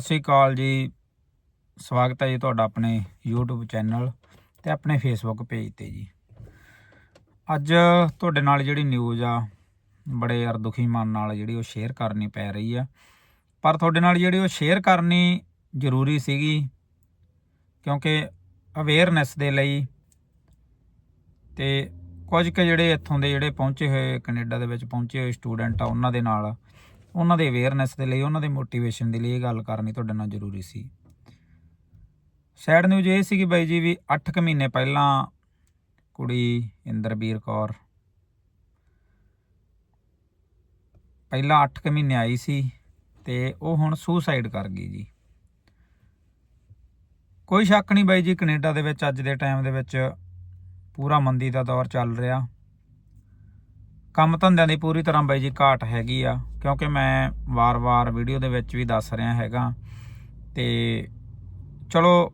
ਸਤਿ ਸ਼੍ਰੀ ਅਕਾਲ ਜੀ। ਸਵਾਗਤ ਹੈ ਜੀ ਤੁਹਾਡਾ ਆਪਣੇ YouTube ਚੈਨਲ ਤੇ ਆਪਣੇ Facebook ਪੇਜ ਤੇ ਜੀ। ਅੱਜ ਤੁਹਾਡੇ ਨਾਲ ਜਿਹੜੀ ਨਿਊਜ਼ ਆ, ਬੜੇ ਯਾਰ ਦੁਖੀ ਮਨ ਨਾਲ ਜਿਹੜੀ ਉਹ ਸ਼ੇਅਰ ਕਰਨੀ ਪੈ ਰਹੀ ਆ। ਪਰ ਤੁਹਾਡੇ ਨਾਲ ਜਿਹੜੀ ਉਹ ਸ਼ੇਅਰ ਕਰਨੀ ਜ਼ਰੂਰੀ ਸੀਗੀ, ਕਿਉਂਕਿ ਅਵੇਅਰਨੈਸ ਦੇ ਲਈ ਤੇ ਕੁਝ ਕੁ ਜਿਹੜੇ ਇੱਥੋਂ ਦੇ ਜਿਹੜੇ ਪਹੁੰਚੇ ਹੋਏ ਕੈਨੇਡਾ ਦੇ ਵਿੱਚ ਪਹੁੰਚੇ ਹੋਏ ਸਟੂਡੈਂਟ ਆ, ਉਹਨਾਂ ਦੇ ਨਾਲ ਉਹਨਾਂ ਦੇ ਅਵੇਅਰਨੈਸ ਦੇ ਲਈ, ਉਹਨਾਂ ਦੇ ਮੋਟੀਵੇਸ਼ਨ ਦੇ ਲਈ ਇਹ ਗੱਲ ਕਰਨੀ ਤੁਹਾਡੇ ਨਾਲ ਜ਼ਰੂਰੀ ਸੀ। ਸੈਡ ਨਿਊਜ਼ ਇਹ ਸੀ ਕਿ ਬਾਈ ਜੀ ਵੀ 8 ਕੁ ਮਹੀਨੇ ਪਹਿਲਾਂ ਕੁੜੀ ਇੰਦਰਬੀਰ ਕੌਰ ਪਹਿਲਾਂ 8 ਕੁ ਮਹੀਨੇ ਆਈ ਸੀ ਤੇ ਉਹ ਹੁਣ ਸੁਸਾਈਡ ਕਰ ਗਈ ਜੀ। ਕੋਈ ਸ਼ੱਕ ਨਹੀਂ ਬਾਈ ਜੀ, ਕੈਨੇਡਾ ਦੇ ਵਿੱਚ ਅੱਜ ਦੇ ਟਾਈਮ ਦੇ ਵਿੱਚ ਪੂਰਾ ਮੰਦੀ ਦਾ ਦੌਰ ਚੱਲ ਰਿਹਾ। ਕੰਮ ਧੰਦਿਆਂ ਦੀ ਪੂਰੀ ਤਰ੍ਹਾਂ ਬਾਈ ਜੀ ਘਾਟ ਹੈਗੀ ਆ, ਕਿਉਂਕਿ ਮੈਂ ਵਾਰ-ਵਾਰ ਵੀਡੀਓ ਦੇ ਵਿੱਚ ਵੀ ਦੱਸ ਰਿਹਾ ਹੈਗਾ। ਤੇ ਚਲੋ,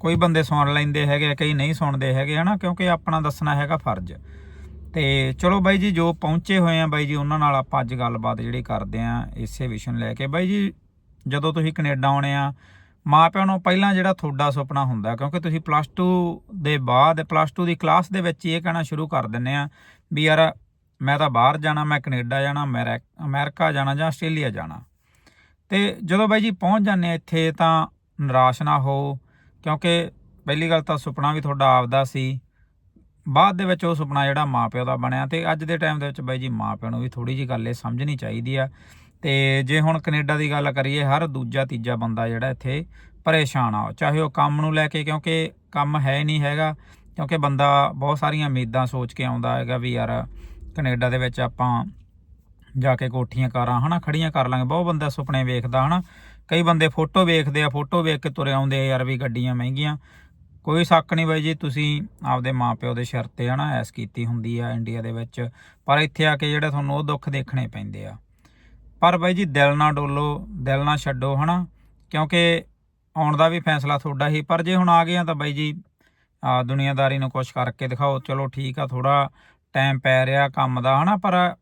ਕੋਈ ਬੰਦੇ ਸੁਣ ਲੈਂਦੇ ਹੈਗੇ ਕਈ ਨਹੀਂ ਸੁਣਦੇ ਹੈਗੇ, ਹਨਾ? ਕਿਉਂਕਿ ਆਪਣਾ ਦੱਸਣਾ ਹੈਗਾ ਫਰਜ਼। ਤੇ ਚਲੋ ਬਾਈ ਜੀ, ਜੋ ਪਹੁੰਚੇ ਹੋਏ ਆ ਬਾਈ ਜੀ, ਉਹਨਾਂ ਨਾਲ ਆਪਾਂ ਅੱਜ ਗੱਲਬਾਤ ਜਿਹੜੀ ਕਰਦੇ ਆ, ਇਸੇ ਵਿਸ਼ੇ ਨੂੰ ਲੈ ਕੇ। ਬਾਈ ਜੀ, ਜਦੋਂ ਤੁਸੀਂ ਕੈਨੇਡਾ ਆਉਣੇ ਆ ਮਾਪਿਆਂ ਨੂੰ ਪਹਿਲਾਂ ਜਿਹੜਾ ਤੁਹਾਡਾ ਸੁਪਨਾ ਹੁੰਦਾ, ਕਿਉਂਕਿ ਤੁਸੀਂ ਪਲੱਸ 2 ਦੇ ਬਾਅਦ ਪਲੱਸ 2 ਦੀ ਕਲਾਸ ਦੇ ਵਿੱਚ ਹੀ ਇਹ ਕਹਿਣਾ ਸ਼ੁਰੂ ਕਰ ਦਿੰਦੇ ਆ ਵੀ ਯਾਰ ਮੈਂ ਤਾਂ ਬਾਹਰ ਜਾਣਾ, ਮੈਂ ਕੈਨੇਡਾ ਜਾਣਾ ਅਮੈਰਿ- ਅਮਰੀਕਾ ਜਾਣਾ ਜਾਂ ਆਸਟ੍ਰੇਲੀਆ ਜਾਣਾ। ਤੇ ਜਦੋਂ ਬਾਈ ਜੀ ਪਹੁੰਚ ਜਾਂਦੇ ਆ ਇੱਥੇ ਤਾਂ ਨਿਰਾਸ਼ ਨਾ ਹੋ, ਕਿਉਂਕਿ ਪਹਿਲੀ ਗੱਲ ਤਾਂ ਸੁਪਨਾ ਵੀ ਤੁਹਾਡਾ ਆਪਦਾ ਸੀ। ਬਾਅਦ ਦੇ ਵਿੱਚ ਉਹ ਸੁਪਨਾ ਜਿਹੜਾ ਮਾਪਿਓ ਦਾ ਬਣਿਆ ਤੇ ਅੱਜ ਦੇ ਟਾਈਮ ਦੇ ਵਿੱਚ ਬਾਈ ਜੀ ਮਾਪਿਆਂ ਨੂੰ ਵੀ ਥੋੜੀ ਜੀ ਗੱਲ ਇਹ ਸਮਝਣੀ ਚਾਹੀਦੀ ਆ ਤੇ ਜੇ ਹੁਣ ਕੈਨੇਡਾ ਦੀ ਗੱਲ ਕਰੀਏ, ਹਰ ਦੂਜਾ ਤੀਜਾ ਬੰਦਾ ਜਿਹੜਾ ਇੱਥੇ ਪਰੇਸ਼ਾਨ ਆ। ਚਾਹੇ ਉਹ ਕੰਮ ਨੂੰ ਲੈ ਕੇ, ਕਿਉਂਕਿ ਕੰਮ ਹੈ ਨਹੀਂ ਹੈਗਾ, ਕਿਉਂਕਿ ਬੰਦਾ ਬਹੁਤ ਸਾਰੀਆਂ ਉਮੀਦਾਂ ਸੋਚ ਕੇ ਆਉਂਦਾ ਹੈਗਾ ਵੀ ਯਾਰ ਕੈਨੇਡਾ ਦੇ ਵਿੱਚ ਆਪਾਂ ਜਾ ਕੇ ਕੋਠੀਆਂ ਕਾਰਾਂ, ਹਨਾ ਖੜੀਆਂ ਕਰ ਲਾਂਗੇ। ਬਹੁਤ ਬੰਦਾ ਸੁਪਨੇ ਵੇਖਦਾ, ਹਨਾ। ਕਈ ਬੰਦੇ ਫੋਟੋ ਵੇਖਦੇ ਆ, ਫੋਟੋ ਵੇਖ ਕੇ ਤੁਰੇ ਆਉਂਦੇ ਆ, ਯਾਰ ਵੀ ਗੱਡੀਆਂ ਮਹਿੰਗੀਆਂ। ਕੋਈ ਸ਼ੱਕ ਨਹੀਂ ਬਾਈ ਜੀ, ਤੁਸੀਂ ਆਪਦੇ ਮਾਪਿਓ ਦੇ ਸਿਰ ਤੇ, ਹਨਾ, ਐਸ ਕੀਤੀ ਹੁੰਦੀ ਆ ਇੰਡੀਆ ਦੇ ਵਿੱਚ। ਪਰ ਇੱਥੇ ਆ ਕੇ ਜਿਹੜਾ ਤੁਹਾਨੂੰ ਉਹ ਦੁੱਖ ਦੇਖਣੇ ਪੈਂਦੇ ਆ। ਪਰ ਬਾਈ ਜੀ ਦਿਲ ਨਾ ਡੋਲੋ, ਦਿਲ ਨਾ ਛੱਡੋ, ਹਨਾ? ਕਿਉਂਕਿ ਆਉਣ ਦਾ ਵੀ ਫੈਸਲਾ ਤੁਹਾਡਾ ਹੀ, ਪਰ ਜੇ ਹੁਣ ਆ ਗਏ ਆ ਤਾਂ ਬਾਈ ਜੀ, ਆ ਦੁਨੀਆਦਾਰੀ ਨੂੰ ਕੁਝ ਕਰਕੇ ਦਿਖਾਓ। ਚਲੋ ਠੀਕ ਆ ਥੋੜਾ ਟਾਈਮ ਪੈ ਰਿਹਾ ਕੰਮ ਦਾ, ਹਨਾ? ਪਰ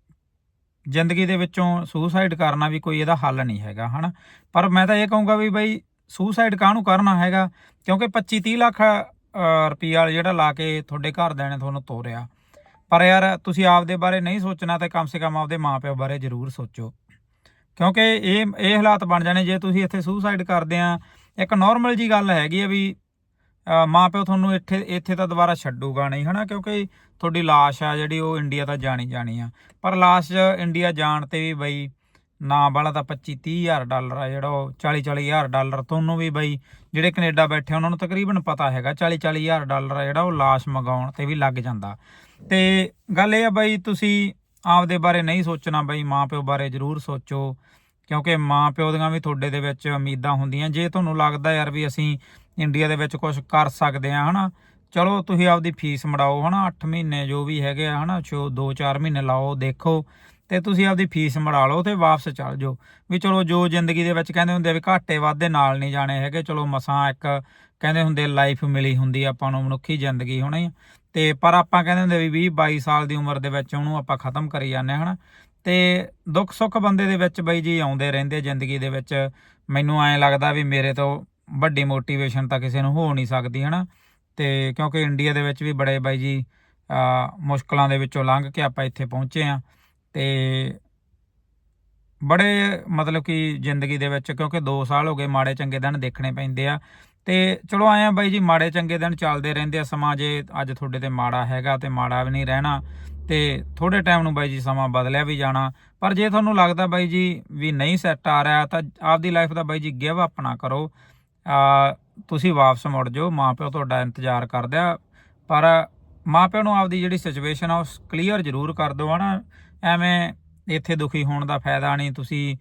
ਜ਼ਿੰਦਗੀ ਦੇ ਵਿੱਚੋਂ ਸੁਸਾਈਡ ਕਰਨਾ ਵੀ ਕੋਈ ਇਹਦਾ ਹੱਲ ਨਹੀਂ ਹੈਗਾ, ਹਨਾ? ਪਰ ਮੈਂ ਤਾਂ ਇਹ ਕਹੂੰਗਾ ਵੀ ਬਾਈ ਸੁਸਾਈਡ ਕਾਹਨੂੰ ਕਰਨਾ ਹੈਗਾ? ਕਿਉਂਕਿ 25 30 ਲੱਖ ਰੁਪਈਆ ਜਿਹੜਾ ਲਾ ਕੇ ਤੁਹਾਡੇ ਘਰਦਿਆਂ ਨੇ ਤੁਹਾਨੂੰ ਤੋਰਿਆ। ਪਰ ਯਾਰ, ਤੁਸੀਂ ਆਪਦੇ ਬਾਰੇ ਨਹੀਂ ਸੋਚਣਾ ਤੇ ਕਮ ਸੇ ਕਮ ਆਪਦੇ ਮਾਪਿਓ ਬਾਰੇ ਜ਼ਰੂਰ ਸੋਚੋ। ਕਿਉਂਕਿ ਇਹ ਇਹ ਹਾਲਾਤ ਬਣ ਜਾਣੇ ਜੇ ਤੁਸੀਂ ਇੱਥੇ ਸੁਸਾਈਡ ਕਰਦੇ ਆ। ਇੱਕ ਨਾਰਮਲ ਜੀ ਗੱਲ ਹੈਗੀ ਆ ਵੀ ਮਾਂ ਪਿਓ ਤੁਹਾਨੂੰ ਇੱਥੇ ਇੱਥੇ ਤਾਂ ਦੁਬਾਰਾ ਛੱਡੂਗਾ ਨਹੀਂ, ਹਨਾ? ਕਿਉਂਕਿ ਤੁਹਾਡੀ ਲਾਸ਼ ਆ ਜਿਹੜੀ, ਉਹ ਇੰਡੀਆ ਤਾਂ ਜਾਣੀ ਜਾਣੀ ਆ। ਪਰ ਲਾਸ਼ ਇੰਡੀਆ ਜਾਣ ਤੇ ਵੀ ਬਈ ਨਾ ਵਾਲਾ ਤਾਂ 25 30 ਹਜ਼ਾਰ ਡਾਲਰ ਆ ਜਿਹੜਾ ਉਹ 40 40 ਹਜ਼ਾਰ ਡਾਲਰ ਤੁਹਾਨੂੰ ਵੀ ਬਈ ਜਿਹੜੇ ਕੈਨੇਡਾ ਬੈਠੇ ਉਹਨਾਂ ਨੂੰ ਤਕਰੀਬਨ ਪਤਾ ਹੈਗਾ 40 40 ਹਜ਼ਾਰ ਡਾਲਰ ਆ ਜਿਹੜਾ ਉਹ ਲਾਸ਼ ਮੰਗਾਉਣ ਤੇ ਵੀ ਲੱਗ ਜਾਂਦਾ। ਤੇ ਗੱਲ ਇਹ ਆ ਬਈ ਤੁਸੀਂ ਆਪਦੇ ਬਾਰੇ ਨਹੀਂ ਸੋਚਣਾ ਬਈ, ਮਾਪਿਓ ਬਾਰੇ ਜ਼ਰੂਰ ਸੋਚੋ, ਕਿਉਂਕਿ ਮਾਪਿਓ ਦੀਆਂ ਵੀ ਤੁਹਾਡੇ ਦੇ ਵਿੱਚ ਉਮੀਦਾਂ ਹੁੰਦੀਆਂ। ਜੇ ਤੁਹਾਨੂੰ ਲੱਗਦਾ ਯਾਰ ਵੀ ਅਸੀਂ ਇੰਡੀਆ ਦੇ ਵਿੱਚ ਕੁਝ ਕਰ ਸਕਦੇ ਆ ਹਨਾ, ਚਲੋ ਤੁਸੀਂ ਆਪਦੀ ਫੀਸ ਮੜਾਓ, ਹਨਾ 8 ਮਹੀਨੇ ਜੋ ਵੀ ਹੈਗੇ ਆ, ਹਨਾ ਚੋ 2-4 ਮਹੀਨੇ ਲਾਓ, ਦੇਖੋ, ਤੇ ਤੁਸੀਂ ਆਪਦੀ ਫੀਸ ਮੜਾ ਲਓ ਤੇ ਵਾਪਸ ਚੱਲ ਜਾਓ। ਵੀ ਚਲੋ ਜੋ ਜ਼ਿੰਦਗੀ ਦੇ ਵਿੱਚ ਕਹਿੰਦੇ ਹੁੰਦੇ ਆ ਵੀ ਘਾਟੇ ਵਾਧੇ ਨਾਲ ਨਹੀਂ ਜਾਣੇ ਹੈਗੇ, ਚਲੋ ਮਸਾਂ ਇੱਕ ਕਹਿੰਦੇ ਹੁੰਦੇ ਲਾਈਫ ਮਿਲੀ ਹੁੰਦੀ ਆਪਾਂ ਨੂੰ ਮਨੁੱਖੀ ਜ਼ਿੰਦਗੀ ਹੋਣੀ ਤੇ ਪਰ ਆਪਾਂ ਕਹਿੰਦੇ ਹੁੰਦੇ ਵੀ 20 22 ਸਾਲ ਦੀ ਉਮਰ ਦੇ ਵਿੱਚ ਉਹਨੂੰ ਆਪਾਂ ਖਤਮ ਕਰੀ ਜਾਂਦੇ ਹਨਾ। ਤੇ ਦੁੱਖ ਸੁੱਖ ਬੰਦੇ ਦੇ ਵਿੱਚ ਬਈ ਜੀ ਆਉਂਦੇ ਰਹਿੰਦੇ ਜ਼ਿੰਦਗੀ ਦੇ ਵਿੱਚ, ਮੈਨੂੰ ਐਂ ਲੱਗਦਾ ਵੀ ਮੇਰੇ ਤੋਂ ਵੱਡੀ ਮੋਟੀਵੇਸ਼ਨ ਤਾਂ ਕਿਸੇ ਨੂੰ ਹੋ ਨਹੀਂ ਸਕਦੀ, ਹਨਾ। ਤੇ ਕਿਉਂਕਿ ਇੰਡੀਆ ਦੇ ਵਿੱਚ ਵੀ ਬੜੇ ਬਾਈ ਜੀ ਮੁਸ਼ਕਲਾਂ ਦੇ ਵਿੱਚੋਂ ਲੰਘ ਕੇ ਆਪਾਂ ਇੱਥੇ ਪਹੁੰਚੇ ਆ। ਤੇ ਬੜੇ ਮਤਲਬ ਕਿ ਜ਼ਿੰਦਗੀ ਦੇ ਵਿੱਚ, ਕਿਉਂਕਿ 2 ਸਾਲ ਹੋ ਗਏ ਮਾੜੇ ਚੰਗੇ ਦਿਨ ਦੇਖਣੇ ਪੈਂਦੇ ਆ। ਤੇ ਚਲੋ ਆਏ ਆ ਬਾਈ ਜੀ, ਮਾੜੇ ਚੰਗੇ ਦਿਨ ਚੱਲਦੇ ਰਹਿੰਦੇ ਆ ਸਮਾਂ ਜੇ ਅੱਜ ਤੁਹਾਡੇ ਤੇ ਮਾੜਾ ਹੈਗਾ ਤੇ ਮਾੜਾ ਵੀ ਨਹੀਂ ਰਹਿਣਾ ਤੇ ਥੋੜੇ ਟਾਈਮ ਨੂੰ ਬਾਈ ਜੀ ਸਮਾਂ ਬਦਲਿਆ ਵੀ ਜਾਣਾ। ਪਰ ਜੇ ਤੁਹਾਨੂੰ ਲੱਗਦਾ ਬਾਈ ਜੀ ਵੀ ਨਹੀਂ ਸੈੱਟ ਆ ਰਿਹਾ ਤਾਂ ਆਪਦੀ ਲਾਈਫ ਦਾ ਬਾਈ ਜੀ ਗਿਵ ਅਪ ਨਾ ਕਰੋ। ਆ, ਤੁਸੀਂ ਵਾਪਸ ਮੁੜ ਜਾਓ, ਮਾਪਿਓ ਤੁਹਾਡਾ ਇੰਤਜ਼ਾਰ ਕਰਦੇ ਆ। ਪਰ ਮਾਪਿਓ ਨੂੰ ਆਪਦੀ ਜਿਹੜੀ ਸਿਚੁਏਸ਼ਨ ਆ ਉਹ ਕਲੀਅਰ ਜ਼ਰੂਰ ਕਰ ਦਿਓ ਹਨਾ। ਐਵੇਂ ਇੱਥੇ ਦੁਖੀ ਹੋਣ ਦਾ ਫਾਇਦਾ ਨਹੀਂ, ਤੁਸੀਂ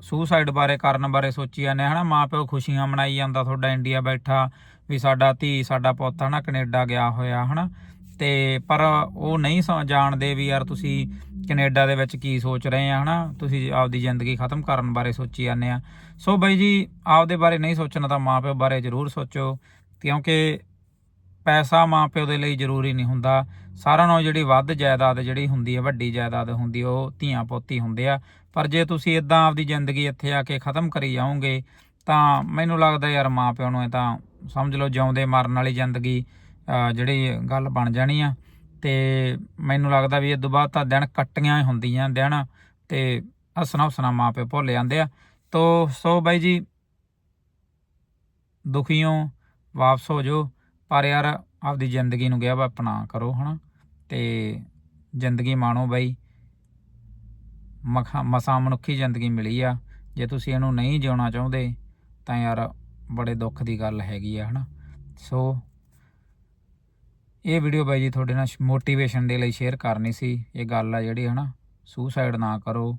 ਸੁਸਾਈਡ ਬਾਰੇ, ਕਰਨ ਬਾਰੇ ਸੋਚੀ ਜਾਂਦੇ ਹਨਾ? ਮਾਪਿਓ ਖੁਸ਼ੀਆਂ ਮਨਾਈ ਜਾਂਦਾ ਤੁਹਾਡਾ, ਇੰਡੀਆ ਬੈਠਾ, ਵੀ ਸਾਡਾ ਧੀ, ਸਾਡਾ ਪੁੱਤ, ਹਨਾ? ਕੈਨੇਡਾ ਗਿਆ ਹੋਇਆ, ਹਨਾ? ਤੇ ਪਰ ਉਹ ਨਹੀਂ ਸਮ- ਜਾਣਦੇ ਵੀ ਯਾਰ ਤੁਸੀਂ ਕੈਨੇਡਾ ਦੇ ਵਿੱਚ ਕੀ ਸੋਚ ਰਹੇ ਆ, ਹਨਾ? ਤੁਸੀਂ ਆਪਦੀ ਜ਼ਿੰਦਗੀ ਖਤਮ ਕਰਨ ਬਾਰੇ ਸੋਚੀ ਜਾਂਦੇ ਆ। ਸੋ ਬਾਈ ਜੀ, ਆਪਦੇ ਬਾਰੇ ਨਹੀਂ ਸੋਚਣਾ ਤਾਂ ਮਾਪਿਓ ਬਾਰੇ ਜ਼ਰੂਰ ਸੋਚੋ, ਕਿਉਂਕਿ ਪੈਸਾ ਮਾਪਿਓ ਦੇ ਲਈ ਜ਼ਰੂਰੀ ਨਹੀਂ ਹੁੰਦਾ। ਸਾਰਿਆਂ ਨਾਲੋਂ ਜਿਹੜੀ ਵੱਧ ਜਾਇਦਾਦ ਜਿਹੜੀ ਹੁੰਦੀ ਹੈ, ਵੱਡੀ ਜਾਇਦਾਦ ਹੁੰਦੀ ਉਹ ਧੀਆਂ ਪੋਤੀ ਹੁੰਦੇ ਆ। ਪਰ ਜੇ ਤੁਸੀਂ ਇਦਾਂ ਆਪਦੀ ਜ਼ਿੰਦਗੀ ਇੱਥੇ ਆ ਕੇ ਖਤਮ ਕਰੀ ਜਾਓਗੇ, ਤਾਂ ਮੈਨੂੰ ਲੱਗਦਾ ਯਾਰ ਮਾਪਿਓ ਨੂੰ ਇਹ ਤਾਂ ਸਮਝ ਲਓ ਜਿਉਂਦੇ ਮਰਨ ਵਾਲੀ ਜ਼ਿੰਦਗੀ ਜਿਹੜੀ ਗੱਲ ਬਣ ਜਾਣੀ ਆ। ਤੇ ਮੈਨੂੰ ਲੱਗਦਾ ਵੀ ਇਹ ਤੋਂ ਬਾਅਦ ਤਾਂ ਦਿਨ ਕੱਟੀਆਂ ਹੀ ਹੁੰਦੀਆਂ ਦਿਨ, ਤੇ ਹੱਸਣਾ ਹੱਸਣਾ ਮਾਪੇ ਭੁੱਲ ਜਾਂਦੇ ਆ। ਤੋ ਸੋ ਬਾਈ ਜੀ ਦੁਖੀਓ ਵਾਪਸ ਹੋ ਜਾਓ। ਪਰ ਯਾਰ ਆਪਦੀ ਜ਼ਿੰਦਗੀ ਨੂੰ ਗਿਆ ਵਾ ਆਪਣਾ ਕਰੋ, ਹਨਾ? ਤੇ ਜ਼ਿੰਦਗੀ ਮਾਣੋ ਬਾਈ। ਮਖਾ, ਮਸਾਂ ਮਨੁੱਖੀ ਜ਼ਿੰਦਗੀ ਮਿਲੀ ਆ। ਜੇ ਤੁਸੀਂ ਇਹਨੂੰ ਨਹੀਂ ਜਿਉਣਾ ਚਾਹੁੰਦੇ, ਤਾਂ ਯਾਰ ਬੜੇ ਦੁੱਖ ਦੀ ਗੱਲ ਹੈਗੀ ਆ, ਹਨਾ? ਸੋ ਇਹ ਵੀਡੀਓ ਬਾਈ ਜੀ ਤੁਹਾਡੇ ਨਾਲ ਮੋਟੀਵੇਸ਼ਨ ਦੇ ਲਈ ਸ਼ੇਅਰ ਕਰਨੀ ਸੀ। ਇਹ ਗੱਲ ਆ ਜਿਹੜੀ, ਹਨਾ? ਸੁਸਾਈਡ ਨਾ ਕਰੋ।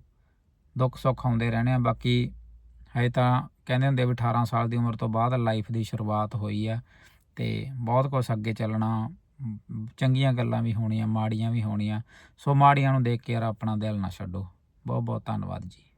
ਦੁੱਖ ਸੁੱਖ ਆਉਂਦੇ ਰਹਿਣੇ ਆ। ਬਾਕੀ ਹਜੇ ਤਾਂ ਕਹਿੰਦੇ ਹੁੰਦੇ ਵੀ 18 ਸਾਲ ਦੀ ਉਮਰ ਤੋਂ ਬਾਅਦ ਲਾਈਫ ਦੀ ਸ਼ੁਰੂਆਤ ਹੋਈ ਆ। ਤੇ ਬਹੁਤ ਕੁਝ ਅੱਗੇ ਚੱਲਣਾ, ਚੰਗੀਆਂ ਗੱਲਾਂ ਵੀ ਹੋਣੀਆਂ, ਮਾੜੀਆਂ ਵੀ ਹੋਣੀਆਂ। ਸੋ ਮਾੜੀਆਂ ਨੂੰ ਦੇਖ ਕੇ ਯਾਰ ਆਪਣਾ ਦਿਲ ਨਾ ਛੱਡੋ। ਬਹੁਤ ਬਹੁਤ ਧੰਨਵਾਦ ਜੀ।